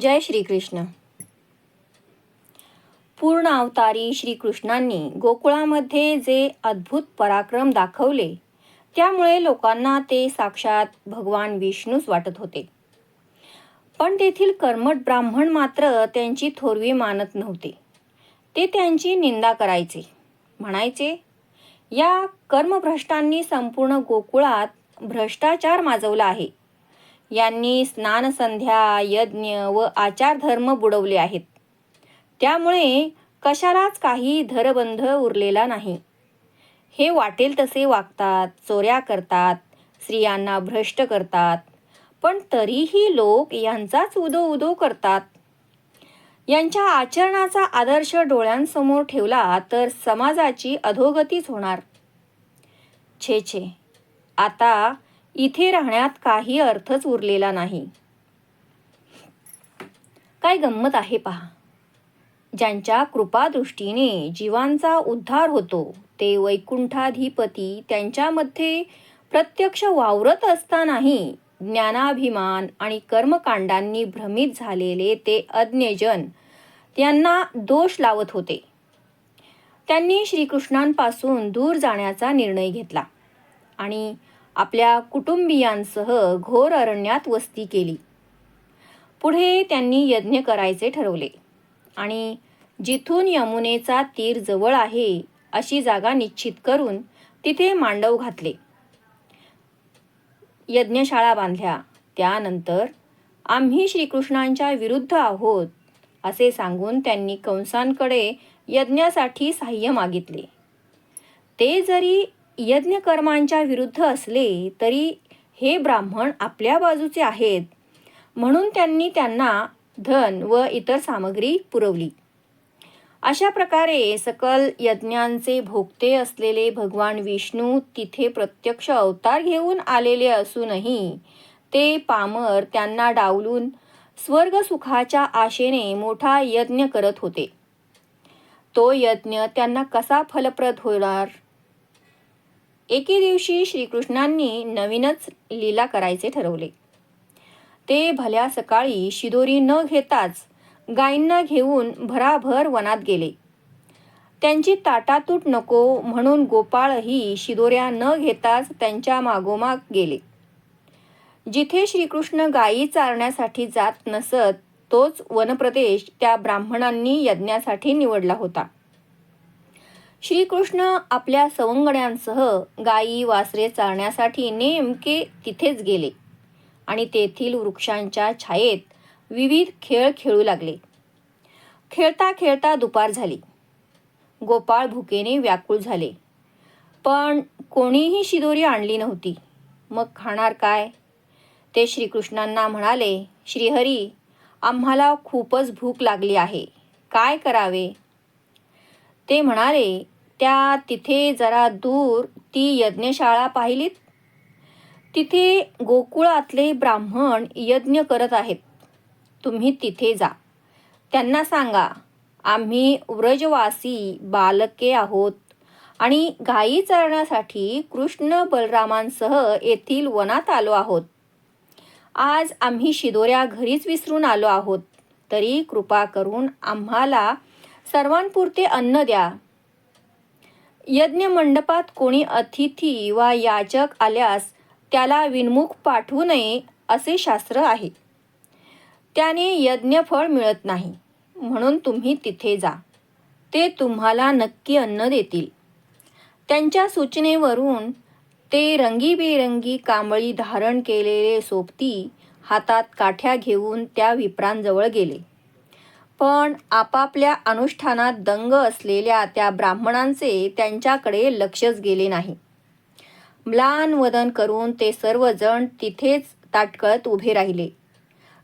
जय श्रीकृष्ण. पूर्ण अवतारी श्रीकृष्णांनी गोकुळामध्ये जे अद्भुत पराक्रम दाखवले त्यामुळे लोकांना ते साक्षात भगवान विष्णूच वाटत होते. पण तेथील कर्मट ब्राह्मण मात्र त्यांची थोरवी मानत नव्हते. ते त्यांची निंदा करायचे. म्हणायचे या कर्मभ्रष्टांनी संपूर्ण गोकुळात भ्रष्टाचार माजवला आहे. यांनी स्नानसंध्या यज्ञ व आचारधर्म बुडवले आहेत. त्यामुळे कशालाच काही धरबंध उरलेला नाही. हे वाटेल तसे वागतात चोऱ्या करतात स्त्रियांना भ्रष्ट करतात. पण तरीही लोक यांचाच उदो उदो करतात. यांच्या आचरणाचा आदर्श डोळ्यांसमोर ठेवला तर समाजाची अधोगतीच होणार. छे छे. आता इथे राहण्यात काही अर्थच उरलेला नाही. काय गंमत आहे पहा. ज्यांच्या कृपादृष्टीने जीवांचा उद्धार होतो ते वैकुंठाधिपती त्यांच्यामध्ये प्रत्यक्ष वावरत असतानाही ज्ञानाभिमान आणि कर्मकांडांनी भ्रमित झालेले ते अज्ञजन त्यांना दोष लावत होते. त्यांनी श्रीकृष्णांपासून दूर जाण्याचा निर्णय घेतला आणि आपल्या कुटुंबियांसह घोर अरण्यात वस्ती केली. पुढे त्यांनी यज्ञ करायचे ठरवले. आणि जिथून यमुनेचा तीर जवळ आहे अशी जागा निश्चित करून तिथे मांडव घातले. यज्ञशाळा बांधल्या. त्यानंतर आम्ही श्रीकृष्णांच्या विरुद्ध आहोत असे सांगून त्यांनी कंसांकडे यज्ञासाठी साह्य मागितले. ते जरी यज्ञकर्मांच्या विरुद्ध असले तरी हे ब्राह्मण आपल्या बाजूचे आहेत. म्हणून त्यांनी त्यांना धन व इतर सामग्री पुरवली. अशा प्रकारे सकल यज्ञांचे भोगते असलेले भगवान विष्णू तिथे प्रत्यक्ष अवतार घेऊन आलेले असूनही ते पामर त्यांना डावलून स्वर्ग सुखाच्या आशेने मोठा यज्ञ करत होते. तो यज्ञ त्यांना कसा फलप्रद होणार? एके दिवशी श्रीकृष्णांनी नवीनच लीला करायचे ठरवले. ते भल्या सकाळी शिदोरी न घेताच गायींना घेऊन भराभर वनात गेले. त्यांची ताटातूट नको म्हणून गोपाळही शिदोऱ्या न घेताच त्यांच्या मागोमाग गेले. जिथे श्रीकृष्ण गायी चारण्यासाठी जात नसत तोच वनप्रदेश त्या ब्राह्मणांनी यज्ञासाठी निवडला होता. श्रीकृष्ण आपल्या सवंगड्यांसह गायी वासरे चालण्यासाठी नेमके तिथेच गेले आणि तेथील वृक्षांच्या छायेत विविध खेळ खेळू लागले. खेळता खेळता दुपार झाली. गोपाळ भुकेने व्याकुळ झाले. पण कोणीही शिदोरी आणली नव्हती. मग खाणार काय? ते श्रीकृष्णांना म्हणाले श्रीहरी आम्हाला खूपच भूक लागली आहे. काय करावे? ते म्हणाले त्या तिथे जरा दूर ती यज्ञशाळा पाहिलीत? तिथे गोकुळातले ब्राह्मण यज्ञ करत आहेत. तुम्ही तिथे जा. त्यांना सांगा आम्ही व्रजवासी बालके आहोत आणि गायी चरण्यासाठी कृष्ण बलरामांसह येथील वनात आलो आहोत. आज आम्ही शिदोऱ्या घरीच विसरून आलो आहोत. तरी कृपा करून आम्हाला सर्वांपुरते अन्न द्या. यज्ञ मंडपात कोणी अतिथी वा याचक आल्यास त्याला विनमुख पाठवू नये असे शास्त्र आहे. त्याने यज्ञफळ मिळत नाही. म्हणून तुम्ही तिथे जा. ते तुम्हाला नक्की अन्न देतील. त्यांच्या सूचनेवरून ते रंगीबेरंगी कांबळी धारण केलेले सोबती हातात काठ्या घेऊन त्या विप्रांजवळ गेले. पण आपापल्या अनुष्ठानात दंग असलेल्या त्या ब्राह्मणांचे त्यांच्याकडे लक्षच गेले नाही. म्लान वदन करून ते सर्वजण तिथेच ताटकळत उभे राहिले.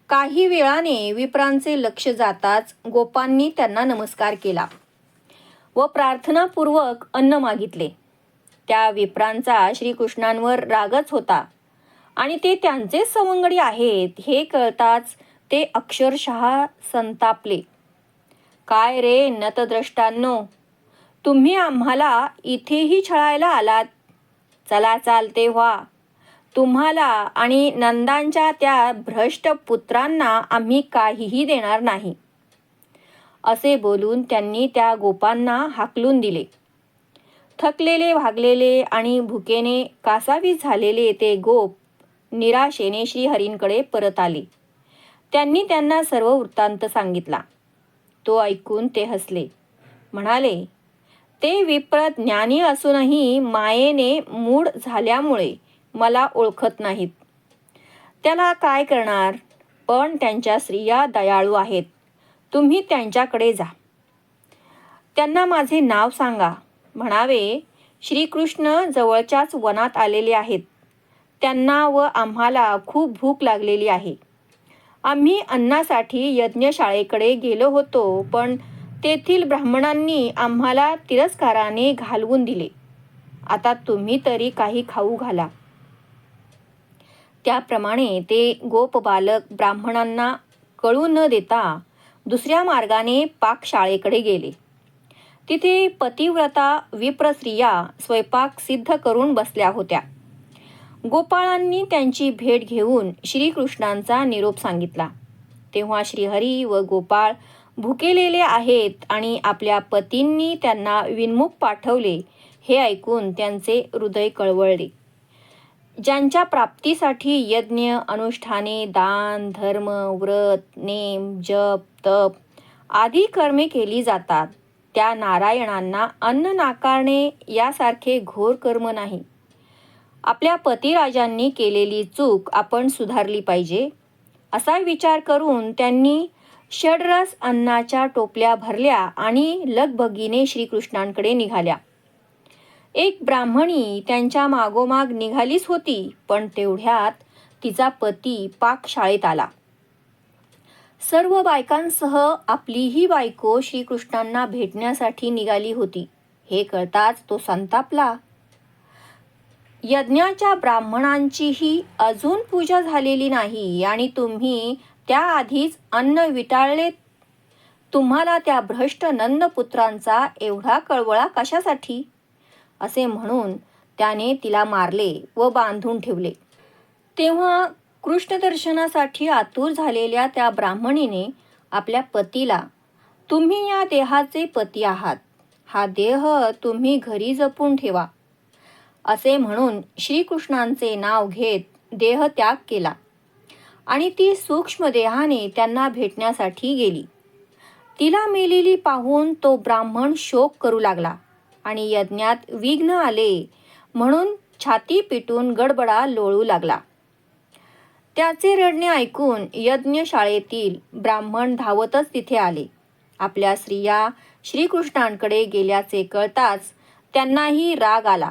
काही वेळाने विप्रांचे लक्ष जाताच गोपांनी त्यांना नमस्कार केला व प्रार्थनापूर्वक अन्न मागितले. त्या विप्रांचा श्रीकृष्णांवर रागच होता आणि ते त्यांचेच सवंगडी आहेत हे कळताच ते अक्षरशः संतापले. काय रे नतद्रष्टांनो? तुम्ही आम्हाला इथेही छळायला आलात. चला चालते व्हा तुम्हाला आणि नंदांच्या त्या भ्रष्ट पुत्रांना आम्ही काहीही देणार नाही. असे बोलून त्यांनी त्या गोपांना हाकलून दिले. थकलेले भागलेले आणि भुकेने कासावीस झालेले ते गोप निराशेने श्रीहरींकडे परत आले. त्यांनी त्यांना सर्व वृत्तांत सांगितला. तो ऐकून ते हसले. म्हणाले ते विप्र ज्ञानी असूनही मायेने मूढ झाल्यामुळे मला ओळखत नाहीत. त्याला काय करणार? पण त्यांच्या स्त्रिया दयाळू आहेत. तुम्ही त्यांच्याकडे जा. त्यांना माझे नाव सांगा. म्हणावे श्रीकृष्ण जवळच्याच वनात आलेले आहेत. त्यांना व आम्हाला खूप भूक लागलेली आहे. आम्ही अन्नासाठी यज्ञशाळेकडे गेलो होतो पण तेथील ब्राह्मणांनी आम्हाला तिरस्काराने घालवून दिले. आता तुम्ही तरी काही खाऊ घाला. त्याप्रमाणे ते गोप बालक ब्राह्मणांना कळू न देता दुसऱ्या मार्गाने पाकशाळेकडे गेले. तिथे पतिव्रता विप्रस्त्रिया स्वयंपाक सिद्ध करून बसल्या होत्या. गोपाळांनी त्यांची भेट घेऊन श्रीकृष्णांचा निरोप सांगितला. तेव्हा श्रीहरी व गोपाळ भुकेलेले आहेत आणि आपल्या पतींनी त्यांना विनमुख पाठवले हे ऐकून त्यांचे हृदय कळवळले. ज्यांच्या प्राप्तीसाठी यज्ञ अनुष्ठाने दान धर्म व्रत नेम जप तप आदी कर्मे केली जातात. त्या नारायणांना अन्न नाकारणे यासारखे घोर कर्म नाही. आपल्या पतिराजांनी केलेली चूक आपण सुधारली पाहिजे. असा विचार करून त्यांनी षडरस अन्नाच्या टोपल्या भरल्या आणि लगबगीने श्रीकृष्णांकडे निघाल्या. एक ब्राह्मणी त्यांच्या मागोमाग निघालीच होती पण तेवढ्यात तिचा पती पाकशाळेत आला. सर्व बायकांसह आपलीही बायको श्रीकृष्णांना भेटण्यासाठी निघाली होती. हे कळताच तो संतापला. यज्ञाच्या ब्राह्मणांचीही अजून पूजा झालेली नाही आणि तुम्ही त्याआधीच अन्न विटाळले. तुम्हाला त्या भ्रष्ट नंदपुत्रांचा एवढा कळवळा कशासाठी? असे म्हणून त्याने तिला मारले व बांधून ठेवले. तेव्हा कृष्णदर्शनासाठी आतुर झालेल्या त्या ब्राह्मणीने आपल्या पतीला तुम्ही या देहाचे पती आहात. हा देह तुम्ही घरी जपून ठेवा. असे म्हणून श्रीकृष्णांचे नाव घेत देह त्याग केला. आणि ती सूक्ष्म देहाने त्यांना भेटण्यासाठी गेली. तिला मेलेली पाहून तो ब्राह्मण शोक करू लागला आणि यज्ञात विघ्न आले म्हणून छाती पिटून गडबडा लोळू लागला. त्याचे रडणे ऐकून यज्ञशाळेतील ब्राह्मण धावतच तिथे आले. आपल्या स्त्रिया श्रीकृष्णांकडे गेल्याचे कळताच त्यांनाही राग आला.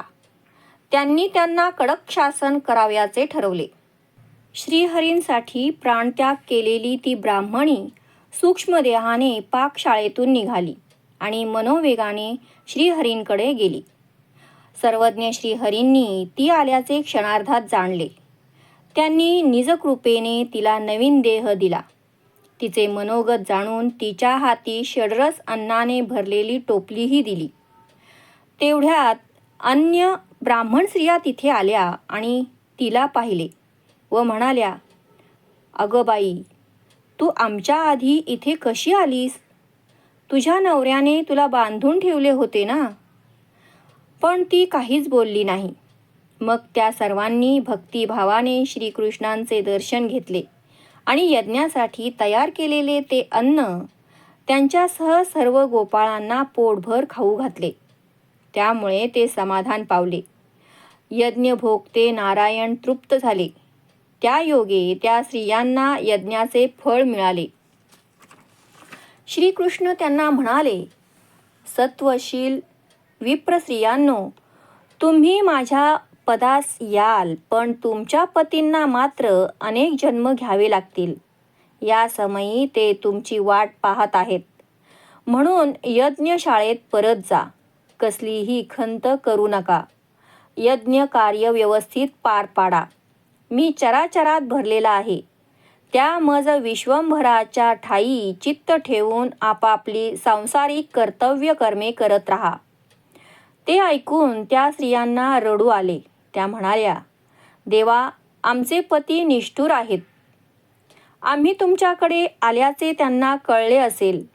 त्यांनी त्यांना कडक शासन करावयाचे ठरवले. श्रीहरींसाठी प्राणत्याग केलेली ती ब्राह्मणी सूक्ष्मदेहाने पाकशाळेतून निघाली आणि मनोवेगाने श्रीहरींकडे गेली. सर्वज्ञ श्रीहरींनी ती आल्याचे क्षणार्धात जाणले. त्यांनी निजकृपेने तिला नवीन देह दिला. तिचे मनोगत जाणून तिच्या हाती षडरस अन्नाने भरलेली टोपलीही दिली. तेवढ्यात अन्य ब्राह्मण स्त्रिया तिथे आल्या आणि तिला पाहिले व म्हणाल्या अगं बाई तू आमच्या आधी इथे कशी आलीस? तुझ्या नवऱ्याने तुला बांधून ठेवले होते ना? पण ती काहीच बोलली नाही. मग त्या सर्वांनी भक्तिभावाने श्रीकृष्णांचे दर्शन घेतले आणि यज्ञासाठी तयार केलेले ते अन्न त्यांच्यासह सर्व गोपाळांना पोटभर खाऊ घातले. त्यामुळे ते समाधान पावले. यज्ञ भोगते नारायण तृप्त झाले. त्या योगे त्या स्त्रियांना यज्ञाचे फळ मिळाले. श्रीकृष्ण त्यांना म्हणाले सत्वशील विप्र स्त्रियांनो तुम्ही माझ्या पदास याल पण तुमच्या पतींना मात्र अनेक जन्म घ्यावे लागतील. या समयी ते तुमची वाट पाहत आहेत. म्हणून यज्ञशाळेत परत जा. कसलीही खंत करू नका. यज्ञ कार्य व्यवस्थित पार पाडा. मी चराचरात भरलेला आहे. त्या मज विश्वंभराच्या ठाई चित्त ठेवून आपापली सांसारिक कर्तव्य कर्मे करत राहा. ते ऐकून त्या स्त्रियांना रडू आले. त्या म्हणाल्या देवा आमचे पती निष्ठुर आहेत. आम्ही तुमच्याकडे आल्याचे त्यांना कळले असेल.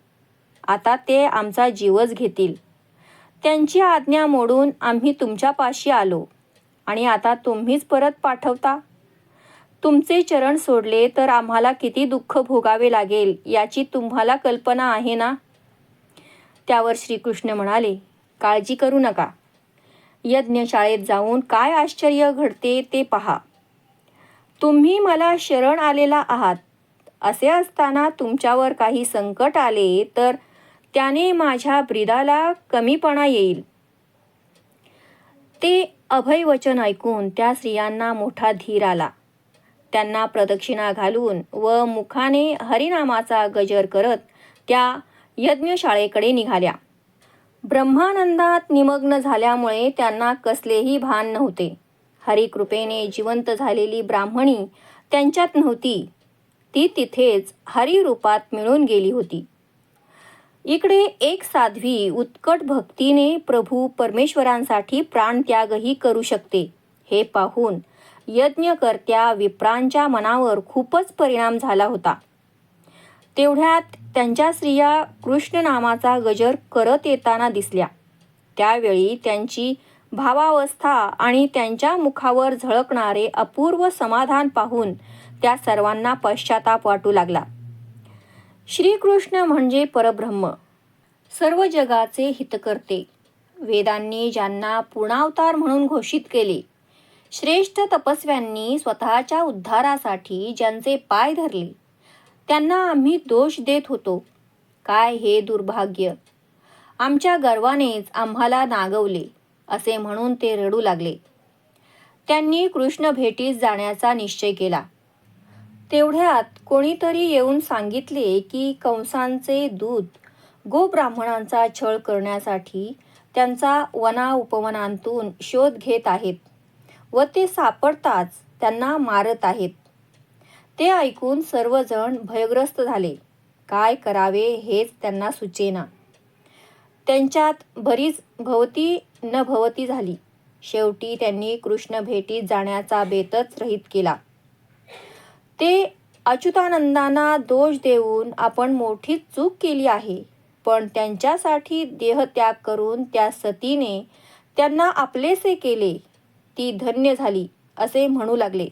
आता ते आमचा जीवच घेतील. त्यांची आज्ञा मोडून आम्ही तुमच्यापाशी आलो. आणि आता तुम्हीच परत पाठवता? तुमचे चरण सोडले तर आम्हाला किती दुःख भोगावे लागेल याची तुम्हाला कल्पना आहे ना? त्यावर श्रीकृष्ण म्हणाले काळजी करू नका. यज्ञशाळेत जाऊन काय आश्चर्य घडते ते पहा. तुम्ही मला शरण आलेला आहात. असे असताना तुमच्यावर काही संकट आले तर त्याने माझ्या ब्रिदाला कमीपणा येईल. ते अभय वचन ऐकून त्या स्त्रियांना मोठा धीर आला. त्यांना प्रदक्षिणा घालून व मुखाने हरिनामाचा गजर करत त्या यज्ञशाळेकडे निघाल्या. ब्रह्मानंदात निमग्न झाल्यामुळे त्यांना कसलेही भान नव्हते. हरिकृपेने जिवंत झालेली ब्राह्मणी त्यांच्यात नव्हती. ती तिथेच हरिरूपात मिळून गेली होती. इकडे एक साध्वी उत्कट भक्तीने प्रभू परमेश्वरांसाठी प्राणत्यागही करू शकते. हे पाहून यज्ञकर्त्या विप्रांच्या मनावर खूपच परिणाम झाला होता. तेवढ्यात त्यांच्या स्त्रिया कृष्ण नामाचा गजर करत येताना दिसल्या. त्यावेळी त्यांची भावावस्था आणि त्यांच्या मुखावर झळकणारे अपूर्व समाधान पाहून त्या सर्वांना पश्चाताप वाटू लागला. श्रीकृष्ण म्हणजे परब्रह्म. सर्व जगाचे हितकर्ते. वेदांनी ज्यांना पूर्णावतार म्हणून घोषित केले श्रेष्ठ तपस्व्यांनी स्वतःच्या उद्धारासाठी ज्यांचे पाय धरले त्यांना आम्ही दोष देत होतो. काय हे दुर्भाग्य? आमच्या गर्वानेच आम्हाला नागवले असे म्हणून ते रडू लागले. त्यांनी कृष्ण भेटीस जाण्याचा निश्चय केला. तेवढ्यात कोणीतरी येऊन सांगितले की कंसांचे दूत गोब्राह्मणांचा छळ करण्यासाठी त्यांचा वना उपवनांतून शोध घेत आहेत व ते सापडताच त्यांना मारत आहेत. ते ऐकून सर्वजण भयग्रस्त झाले. काय करावे हेच त्यांना सुचेना. त्यांच्यात बरीच भवती न भवती झाली. शेवटी त्यांनी कृष्ण भेटीत जाण्याचा बेतच रहित केला. ते अच्युतानंदांना दोष देऊन आपण मोठी चूक केली आहे. पण त्यांच्यासाठी देहत्याग करून त्या सतीने त्यांना आपलेसे केले. ती धन्य झाली असे म्हणू लागले.